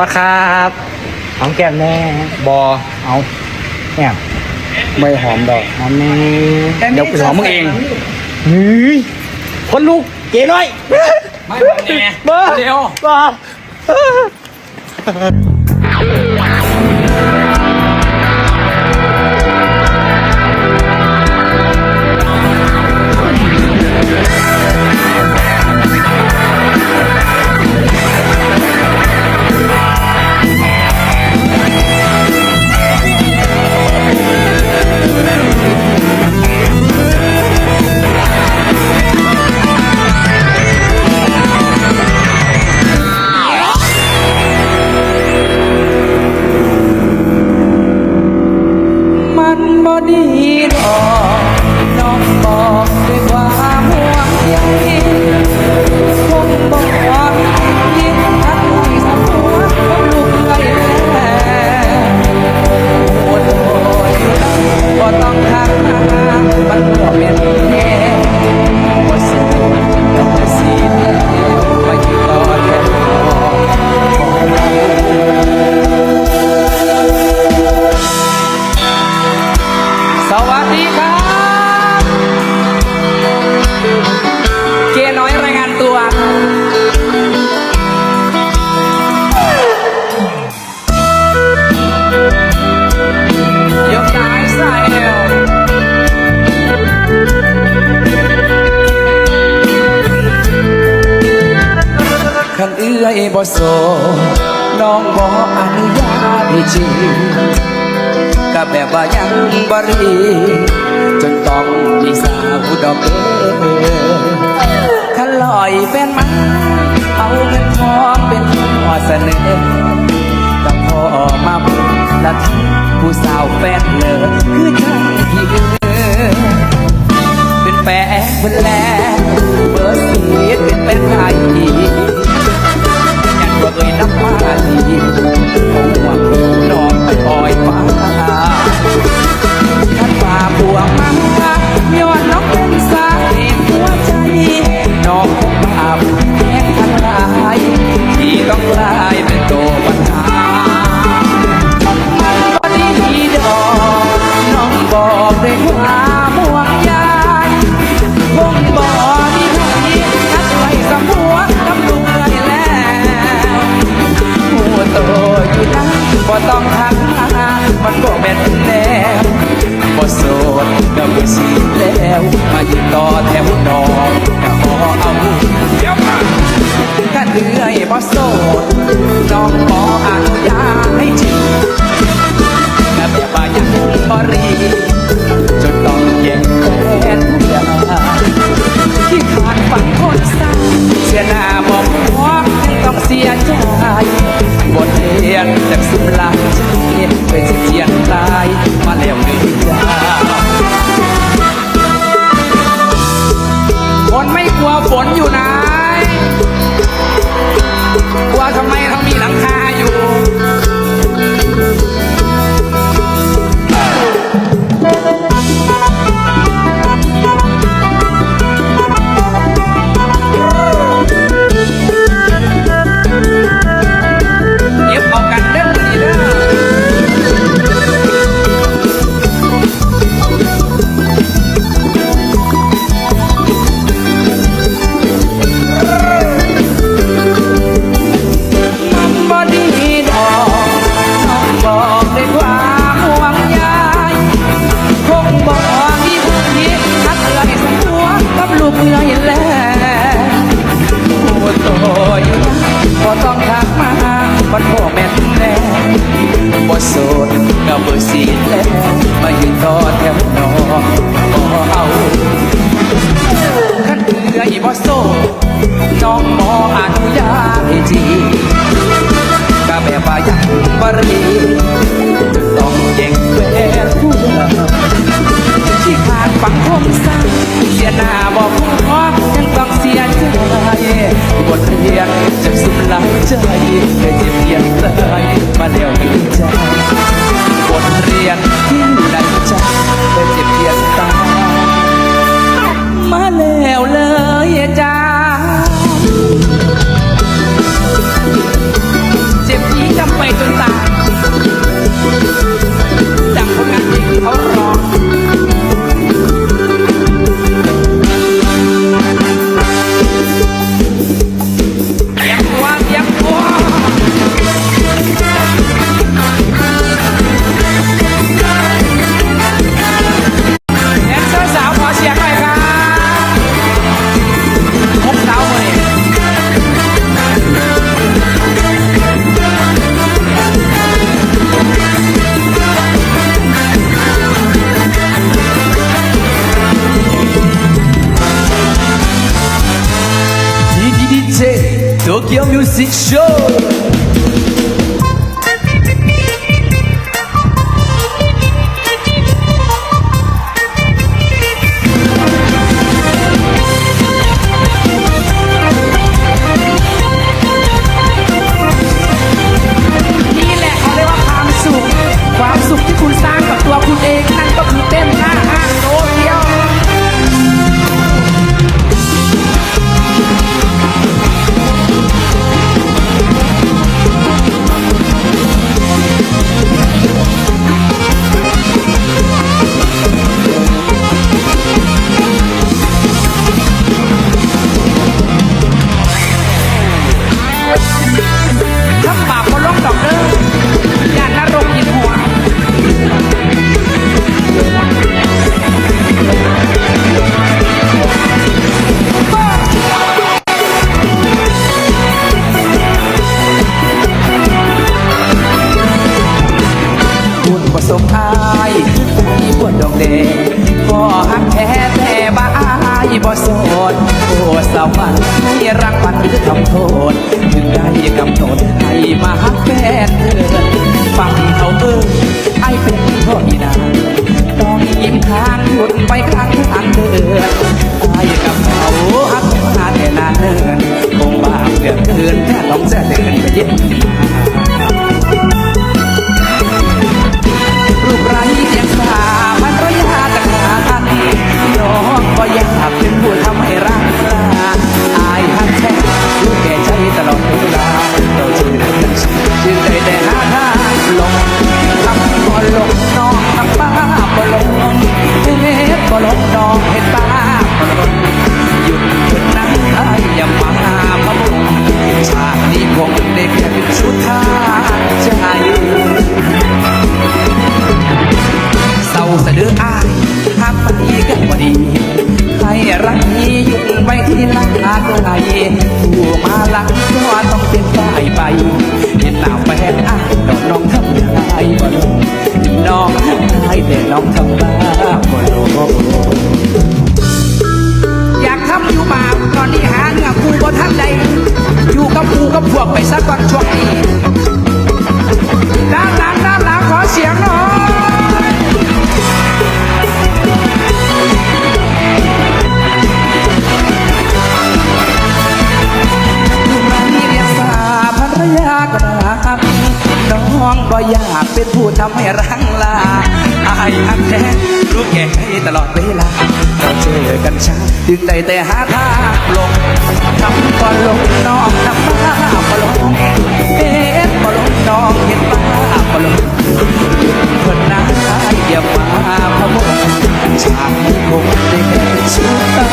มาครับหอมแก้มแน่บอเอาแนี่ไม่หอมดอกหอมแม่เดี๋ยวไปหอมมึงเองนี่คนลูกเก๋น้อยไม่หอมแน่เร็วมา โสน้องบออนุญาตให้จีก็แบบว่ายังบรีจนต้องมีสาวดอกเอ๋ขัลอยแฟนมาเอาเงินทองเป็นข้อเสนอกับพ่อมาบุญละทีผู้สาวแฟนเลิคือเธอ องทักมาบัดพ่อแม่นแล้วบ่โสดก็บอร์สีแล้วมายืนต่อแถวนอบ่เอาขันเอื้อยบ่โสดน้องหมออนุญาตให้จีกะแบบว่ายังบ่รีต้องเด็กแวนผู้ Tokyo Music Show หลังก็ต้องเป็นฝ่ายไป เห็นหน้าแฟนอายน้องน้องทำได้บ่ลงน้องทำได้แต่น้องทำได้บ่ลงอยากทำอยู่บาปตอนนี้หาเนื้อคู่บ่ทันใดอยู่กับคู่กับพวกไปสักวันช่วงนี้ องบ่อยากเป็นผู้ทำให้รังลาอายหักแท้รู้แก่ให้ตลอดเวลาเราเจอกันช้าถึงได้แต่หาทางลงทำก็ลงน้องทำบ้าก็ลงเอ็ดก็ลงน้องเห็นบ้าก็ลงคนนั้นอย่ามาพะมงชาคงได้แค่เป็นสุดท้า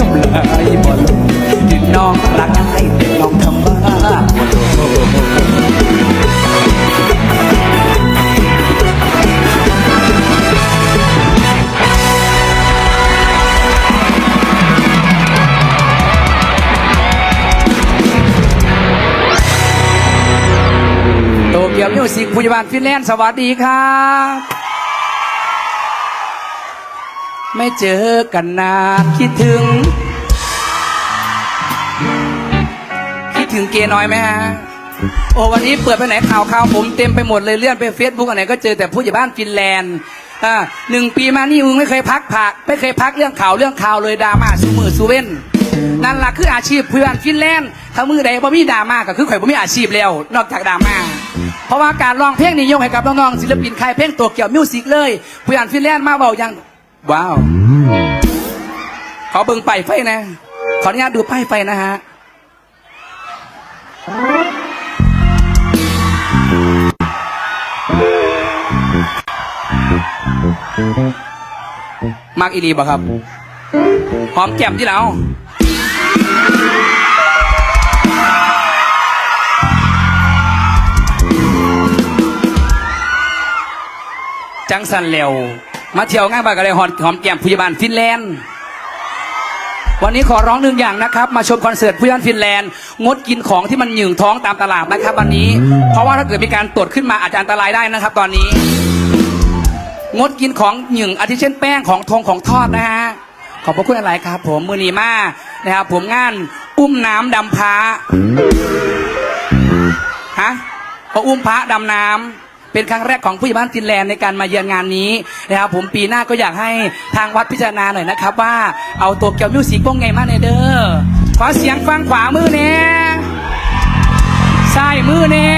น้องทำลายบ่ลงถึงน้องรักอายแต่น้องทำบ้าบ่ลงโตเกียวมิวสิกพยาบาลฟินแลนด์สวัสดีครับ ไม่เจอกันนานคิดถึง คิดถึงเกย์น้อยไหมฮะ โอ้วันนี้เปิดไปไหนข่าวข่าวผมเต็มไปหมดเลยเลื่อนไปเฟซบุ๊กอันไหนก็เจอแต่ผู้ใหญ่บ้านฟินแลนด์อ่าหนึ่งปีมานี่มึงไม่เคยพักผักไม่เคยพักเรื่องข่าวเรื่องข่าวเลยดราม่าสูมือสูเว้นนั่นล่ะคืออาชีพเพื่อนฟินแลนด์ถ้ามือใดบ่มีดราม่าก็คือข่อยบ่มีอาชีพแล้ว นอกจากดราม่าเพราะว่าการร้องเพลงนี่ยกให้กับน้องๆศิลปินค่ายเพลงตัวเกี่ยวมิวสิกเลยเพื่อนฟินแลนด์มาเบาอย่าง ว้าวขอเบิ่งป้ายไฟนะ ขออนุญาตดูป้ายไฟนะฮะมากอีรีบ่ครับหอมแก้มที่เราจังสันเร็ว มาเที่ยวง่ายบ้านกันเลยหอมหอมแก้มพยาบาลฟินแลนด์วันนี้ขอร้องหนึ่งอย่างนะครับ มาชมคอนเสิร์ตผู้ยันฟินแลนด์งดกินของที่มันหยึงท้องตามตลาดนะครับ วันนี้ เพราะว่าถ้าเกิดมีการตรวจขึ้นมาอาจจะอันตรายได้นะครับ ตอนนี้ งดกินของหยึงอาทิเช่นแป้งของทงของทอดนะฮะขอบพระคุณอะไรครับ ผมมือนีมานะครับผมงานอุ้มน้ำดำพระฮะพออุ้มพระดำน้ำ เป็นครั้งแรกของผู้ใหญ่บ้านจินแลนด์ในการมาเยือนงานนี้นะครับผมปีหน้าก็อยากให้ทางวัดพิจารณาหน่อยนะครับ ว่าเอาตัวเกี่ยวมิวสีโป้งไงมาในเด้อขอเสียงฟังขวามือเน่ใช่มือเน่